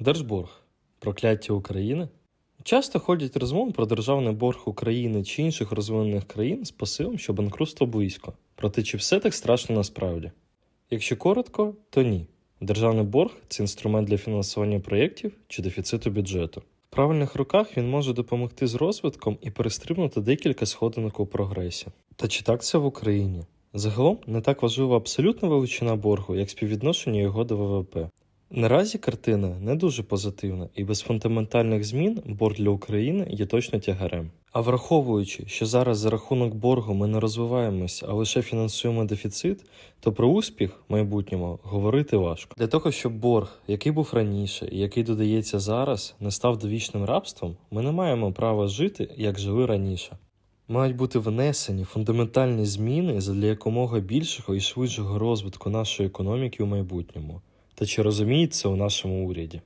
Держборг прокляття України. Часто ходять розмови про державний борг України чи інших розвинених країн з посилом, що банкрутство близько. Проте чи все так страшно насправді? Якщо коротко, то ні. Державний борг це інструмент для фінансування проєктів чи дефіциту бюджету. В правильних руках він може допомогти з розвитком і перестрибнути декілька сходинок у прогресі. Та чи так це в Україні? Загалом не так важлива абсолютна величина боргу, як співвідношення його до ВВП. Наразі картина не дуже позитивна, і без фундаментальних змін борг для України є точно тягарем. А враховуючи, що зараз за рахунок боргу ми не розвиваємось, а лише фінансуємо дефіцит, то про успіх в майбутньому говорити важко. Для того, щоб борг, який був раніше і який додається зараз, не став довічним рабством, ми не маємо права жити, як жили раніше. Мають бути внесені фундаментальні зміни задля якомога більшого і швидшого розвитку нашої економіки у майбутньому. Та чи розуміють це у нашому уряді?